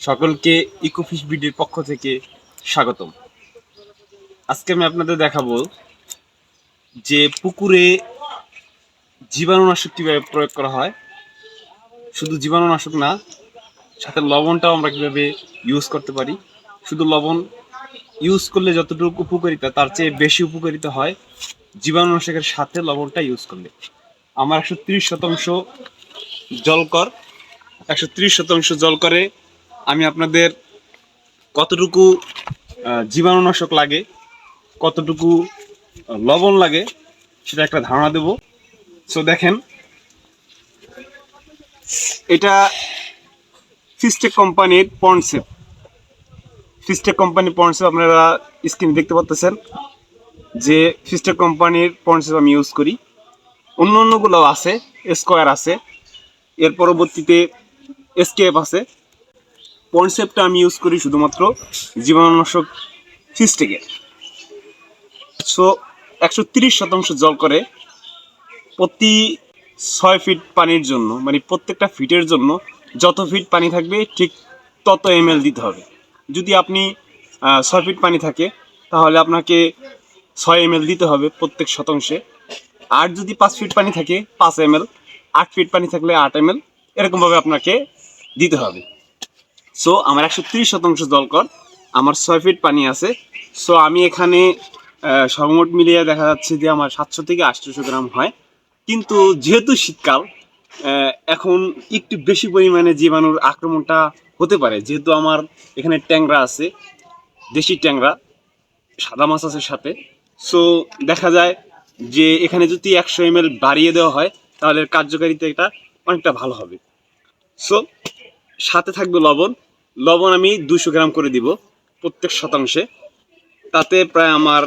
সকলকে ইকোফিশ বিডির পক্ষ থেকে স্বাগতম। আজকে আমি আপনাদের দেখাবো যে পুকুরে জীবাণুনাশক কীভাবে প্রয়োগ করা হয়। শুধু জীবাণুনাশক না, সাথে লবণটাও আমরা কীভাবে ইউজ করতে পারি। শুধু লবণ ইউজ করলে যতটুকু উপকারিতা, তার চেয়ে বেশি উপকারিতা হয় জীবাণুনাশকের সাথে লবণটা ইউজ করলে। আমার একশো শতাংশ জলকর, একশো শতাংশ জল করে আমি আপনাদের কতটুকু জীবাণুনাশক লাগে, কতটুকু লবণ লাগে, সেটা একটা ধারণা দেব। সো দেখেন, এটা ফিস্টেক কোম্পানির পন্সেপ ফিস্টেক কোম্পানির পন্সেপ আপনারা স্ক্রিন দেখতে পাচ্ছেন যে ফিস্টেক কোম্পানির পন্সেপ আমি ইউজ করি। অন্য অন্যগুলো আছে স্কোয়ার আছে, এর পরবর্তীতে এসকেএফ আছে। কনসেপ্টটা আমি ইউজ করি শুধুমাত্র জীবাণুনাশক ফিস্টেকের সো একশো তিরিশ শতাংশ জল করে প্রতি ছয় ফিট পানির জন্য মানে প্রত্যেকটা ফিটের জন্য যত ফিট পানি থাকবে, ঠিক তত এম দিতে হবে। যদি আপনি ছয় ফিট পানি থাকে, তাহলে আপনাকে ছয় এম দিতে হবে প্রত্যেক শতাংশে। আর যদি পাঁচ ফিট পানি থাকে, পাঁচ এম আট ফিট পানি থাকলে আট এম এরকমভাবে আপনাকে দিতে হবে। সো আমার একশো তিরিশ শতাংশ জলকর আমার ছয় ফিট পানি আছে। সো আমি এখানে সর্বমোট মিলিয়ে দেখা যাচ্ছে যে আমার সাতশো থেকে আটশোশো গ্রাম হয়। কিন্তু যেহেতু শীতকাল এখন একটু বেশি পরিমাণে জীবাণুর আক্রমণটা হতে পারে। যেহেতু আমার এখানে ট্যাংরা আছে, দেশি ট্যাংরা, সাদা মাছ আছে সাথে। সো দেখা যায় যে এখানে যদি একশো এম বাড়িয়ে দেওয়া হয়, তাহলে কার্যকারিতা এটা অনেকটা ভালো হবে। সো সাথে থাকবে লবণ। লবণ আমি দুশো গ্রাম করে দিব প্রত্যেক শতাংশে। তাতে প্রায় আমার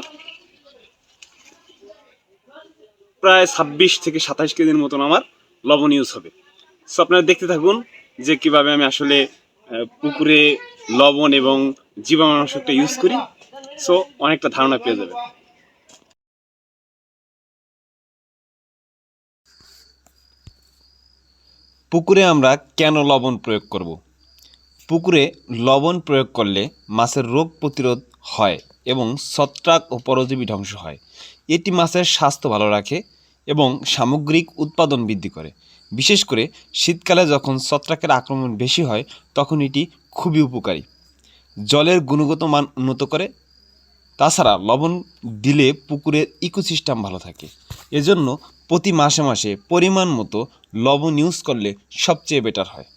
প্রায় ছাব্বিশ থেকে সাতাশ কেজির মতন আমার লবণ ইউজ হবে। সো আপনারা দেখতে থাকুন যে কীভাবে আমি আসলে পুকুরে লবণ এবং জীবাণুনাশকটা ইউজ করি। সো অনেকটা ধারণা পেয়ে যাবে পুকুরে আমরা কেন লবণ প্রয়োগ করব? পুকুরে লবণ প্রয়োগ করলে মাছের রোগ প্রতিরোধ হয় এবং ছত্রাক ও পরজীবী ধ্বংস হয়। এটি মাছের স্বাস্থ্য ভালো রাখে এবং সামগ্রিক উৎপাদন বৃদ্ধি করে। বিশেষ করে শীতকালে যখন ছত্রাকের আক্রমণ বেশি হয়, তখন এটি খুবই উপকারী। জলের গুণগত মান উন্নত করে। তাছাড়া লবণ দিলে পুকুরের ইকোসিস্টেম ভালো থাকে। এজন্য প্রতি মাসে মাসে পরিমাণ মতো লবণ ইউজ করলে সবচেয়ে বেটার হয়।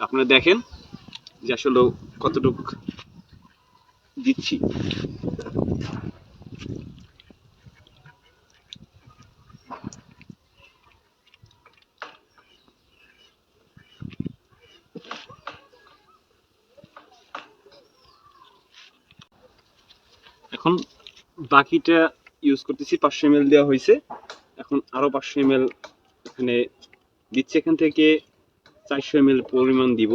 আপনারা দেখেন যে আসলে কতটুকু দিচ্ছি। এখন বাকিটা ইউজ করতেছি পাঁচশো এম দেওয়া হয়েছে। এখন আরও পাঁচশো এম এখানে দিচ্ছে। এখান থেকে চারশো এম পরিমাণ দিব।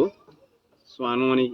সো আনুমানিক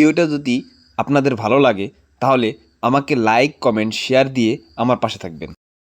ভিডিওটা যদি আপনাদের ভালো লাগে তাহলে আমাকে লাইক কমেন্ট শেয়ার দিয়ে আমার পাশে থাকবেন।